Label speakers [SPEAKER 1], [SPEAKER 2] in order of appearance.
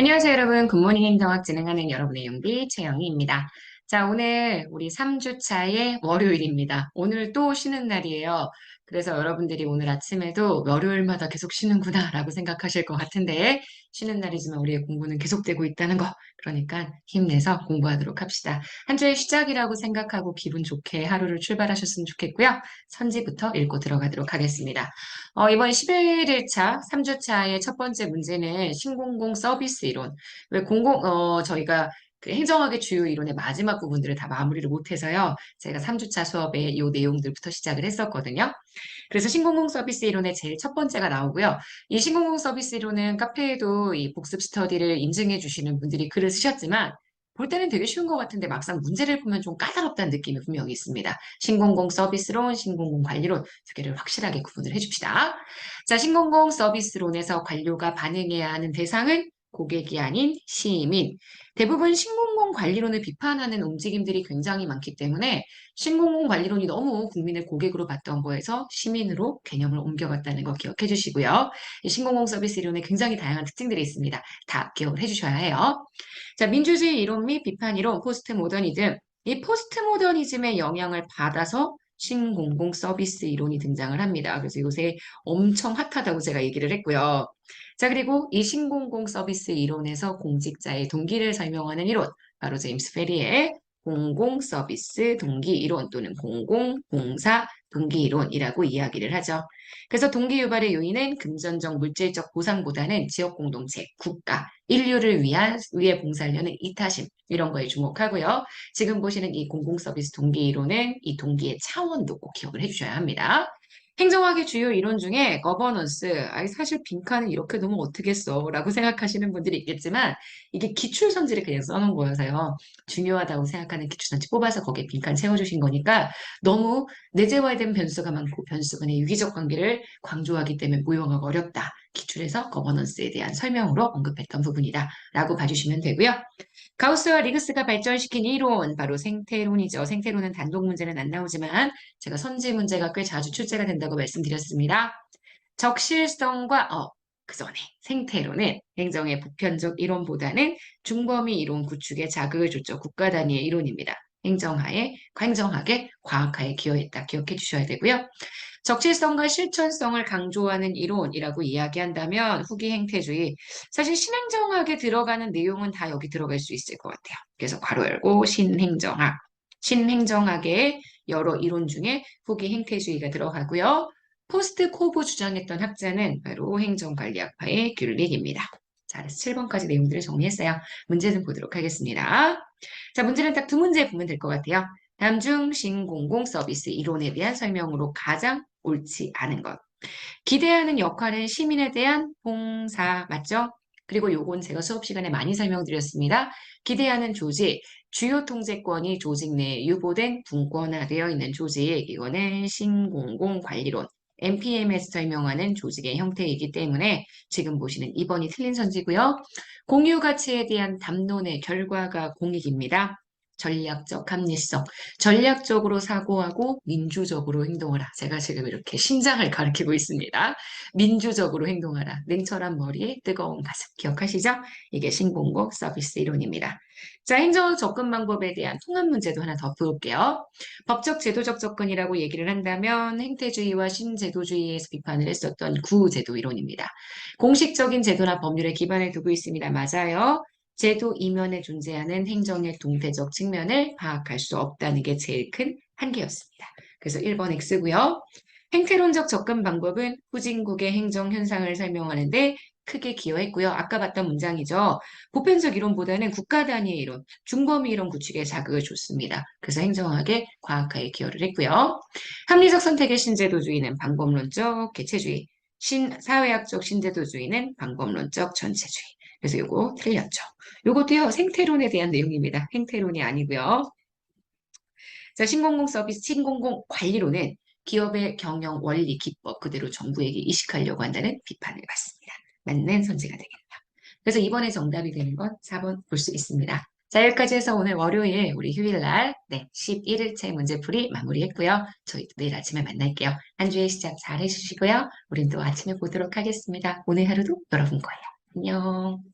[SPEAKER 1] 안녕하세요, 여러분. 굿모닝 행정학 진행하는 여러분의 용비 최영희입니다. 자, 오늘 우리 3주차의 월요일입니다. 오늘 또 쉬는 날이에요. 그래서 여러분들이 오늘 아침에도 월요일마다 계속 쉬는구나 라고 생각하실 것 같은데 쉬는 날이지만 우리의 공부는 계속되고 있다는 거. 그러니까 힘내서 공부하도록 합시다. 한 주의 시작이라고 생각하고 기분 좋게 하루를 출발하셨으면 좋겠고요. 선지부터 읽고 들어가도록 하겠습니다. 어, 이번 11일차 3주차의 첫 번째 문제는 신공공 서비스 이론. 왜 공공, 어, 저희가 그 행정학의 주요 이론의 마지막 부분들을 다 마무리를 못해서요. 제가 3주차 수업에 이 내용들부터 시작을 했었거든요. 그래서 신공공 서비스 이론의 제일 첫 번째가 나오고요. 이 신공공 서비스 이론은 카페에도 이 복습 스터디를 인증해 주시는 분들이 글을 쓰셨지만 볼 때는 되게 쉬운 것 같은데 막상 문제를 보면 좀 까다롭다는 느낌이 분명히 있습니다. 신공공 서비스론, 신공공 관리론 두 개를 확실하게 구분을 해줍시다. 자, 신공공 서비스론에서 관료가 반응해야 하는 대상은 고객이 아닌 시민. 대부분 신공공 관리론을 비판하는 움직임들이 굉장히 많기 때문에 신공공 관리론이 너무 국민을 고객으로 봤던 거에서 시민으로 개념을 옮겨갔다는 거 기억해 주시고요. 신공공 서비스 이론에 굉장히 다양한 특징들이 있습니다. 다 기억을 해 주셔야 해요. 자, 민주주의 이론 및 비판 이론, 포스트 모더니즘. 이 포스트 모더니즘의 영향을 받아서 신공공 서비스 이론이 등장을 합니다. 그래서 요새 엄청 핫하다고 제가 얘기를 했고요. 자, 그리고 이 신공공 서비스 이론에서 공직자의 동기를 설명하는 이론, 바로 제임스 페리의 공공 서비스 동기 이론 또는 공공 봉사 동기 이론이라고 이야기를 하죠. 그래서 동기 유발의 요인은 금전적 물질적 보상보다는 지역 공동체, 국가, 인류를 위한 위해 봉사하려는 이타심 이런 거에 주목하고요. 지금 보시는 이 공공 서비스 동기 이론은 이 동기의 차원도 꼭 기억을 해주셔야 합니다. 행정학의 주요 이론 중에 거버넌스, 아니 사실 빈칸을 이렇게 놓으면 어떻겠어 라고 생각하시는 분들이 있겠지만 이게 기출선지를 그냥 써놓은 거여서요. 중요하다고 생각하는 기출선지 뽑아서 거기에 빈칸 채워주신 거니까 너무 내재화된 변수가 많고 변수 간의 유기적 관계를 강조하기 때문에 모형하기 어렵다. 기출에서 거버넌스에 대한 설명으로 언급했던 부분이다 라고 봐주시면 되고요. 가우스와 리그스가 발전시킨 이론, 바로 생태론이죠. 생태론은 단독 문제는 안 나오지만 제가 선지 문제가 꽤 자주 출제가 된다고 말씀드렸습니다. 적실성과 어, 그 전에 생태론은 행정의 보편적 이론보다는 중범위 이론 구축에 자극을 줬죠. 국가 단위의 이론입니다. 행정하에, 행정학에, 과학하에 기여했다. 기억해 주셔야 되고요. 적실성과 실천성을 강조하는 이론이라고 이야기한다면 후기 행태주의 사실 신행정학에 들어가는 내용은 다 여기 들어갈 수 있을 것 같아요. 그래서 괄호 열고 신행정학 신행정학의 여러 이론 중에 후기 행태주의가 들어가고요. 포스트 코브 주장했던 학자는 바로 행정관리학파의 귤릭입니다. 자, 그래서 7번까지 내용들을 정리했어요. 문제는 보도록 하겠습니다. 자, 문제는 딱 두 문제 보면 될 것 같아요. 다음 중 신공공 서비스 이론에 대한 설명으로 가장 옳지 않은 것. 기대하는 역할은 시민에 대한 봉사 맞죠? 그리고 요건 제가 수업 시간에 많이 설명드렸습니다. 기대하는 조직, 주요 통제권이 조직 내에 유보된 분권화되어 있는 조직, 이거는 신공공관리론, NPM에서 설명하는 조직의 형태이기 때문에 지금 보시는 2번이 틀린 선지고요. 공유 가치에 대한 담론의 결과가 공익입니다. 전략적 합리성, 전략적으로 사고하고 민주적으로 행동하라. 제가 지금 이렇게 심장을 가리키고 있습니다. 민주적으로 행동하라. 냉철한 머리에 뜨거운 가슴. 기억하시죠? 이게 신공공 서비스 이론입니다. 자, 행정 접근 방법에 대한 통합 문제도 하나 더 풀게요. 법적 제도적 접근이라고 얘기를 한다면 행태주의와 신제도주의에서 비판을 했었던 구제도 이론입니다. 공식적인 제도나 법률에 기반을 두고 있습니다. 맞아요. 제도 이면에 존재하는 행정의 동태적 측면을 파악할 수 없다는 게 제일 큰 한계였습니다. 그래서 1번 X고요. 행태론적 접근 방법은 후진국의 행정 현상을 설명하는데 크게 기여했고요. 아까 봤던 문장이죠. 보편적 이론보다는 국가 단위의 이론, 중범위 이론 구축에 자극을 줬습니다. 그래서 행정학의 과학화에 기여를 했고요. 합리적 선택의 신제도주의는 방법론적 개체주의, 신, 사회학적 신제도주의는 방법론적 전체주의. 그래서 이거 틀렸죠. 이것도요, 생태론에 대한 내용입니다. 행태론이 아니고요. 자, 신공공 서비스, 신공공 관리론은 기업의 경영 원리, 기법 그대로 정부에게 이식하려고 한다는 비판을 받습니다. 맞는 선지가 되겠다. 그래서 이번에 정답이 되는 건 4번 볼 수 있습니다. 자, 여기까지 해서 오늘 월요일, 우리 휴일날, 네, 11일째 문제풀이 마무리했고요. 저희 내일 아침에 만날게요. 한 주의 시작 잘 해주시고요. 우린 또 아침에 보도록 하겠습니다. 오늘 하루도 여러분 거예요. 안녕.